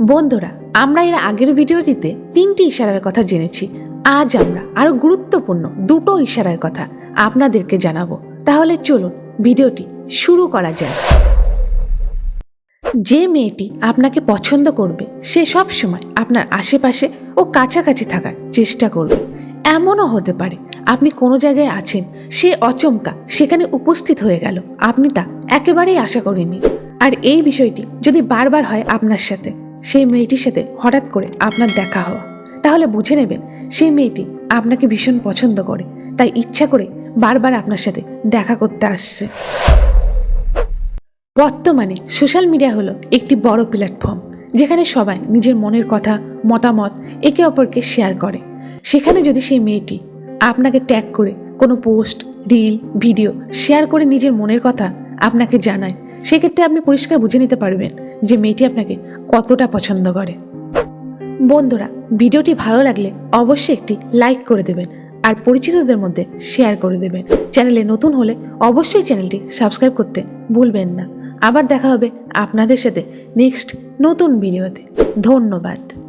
বন্ধুরা, আমরা এর আগের ভিডিওটিতে তিনটি ইশারার কথা জেনেছি। আজ আমরা আরও গুরুত্বপূর্ণ দুটো ইশারার কথা আপনাদেরকে জানাব। তাহলে চলুন ভিডিওটি শুরু করা যায় যে মেয়েটি আপনাকে পছন্দ করবে, সে সব সময় আপনার আশেপাশে ও কাছাকাছি থাকার চেষ্টা করবে। এমনও হতে পারে আপনি কোনো জায়গায় আছেন, সে অচমকা সেখানে উপস্থিত হয়ে গেল। আপনি তা একেবারেই আশা করেননি আর এই বিষয়টি যদি বারবার হয় আপনার সাথে সেই মেয়েটির সাথে হঠাৎ করে আপনার দেখা হওয়া। তাহলে বুঝে নেবেন, সেই মেয়েটি আপনাকে ভীষণ পছন্দ করে, তাই ইচ্ছা করে বারবার আপনার সাথে দেখা করতে আসছে। বর্তমানে সোশ্যাল মিডিয়া হলো একটি বড় প্ল্যাটফর্ম, যেখানে সবাই নিজের মনের কথা, মতামত একে অপরকে শেয়ার করে। সেখানে যদি সেই মেয়েটি আপনাকে ট্যাগ করে কোনো পোস্ট রিল ভিডিও শেয়ার করে নিজের মনের কথা আপনাকে জানায় সেক্ষেত্রে আপনি পরিষ্কার বুঝে নিতে পারবেন যে মেয়েটি আপনাকে কতটা পছন্দ করে। বন্ধুরা, ভিডিওটি ভালো লাগলে অবশ্যই একটি লাইক করে দেবেন আর পরিচিতদের মধ্যে শেয়ার করে দেবেন। চ্যানেলে নতুন হলে অবশ্যই চ্যানেলটি সাবস্ক্রাইব করতে ভুলবেন না। আবার দেখা হবে আপনাদের সাথে নেক্সট নতুন ভিডিওতে ধন্যবাদ।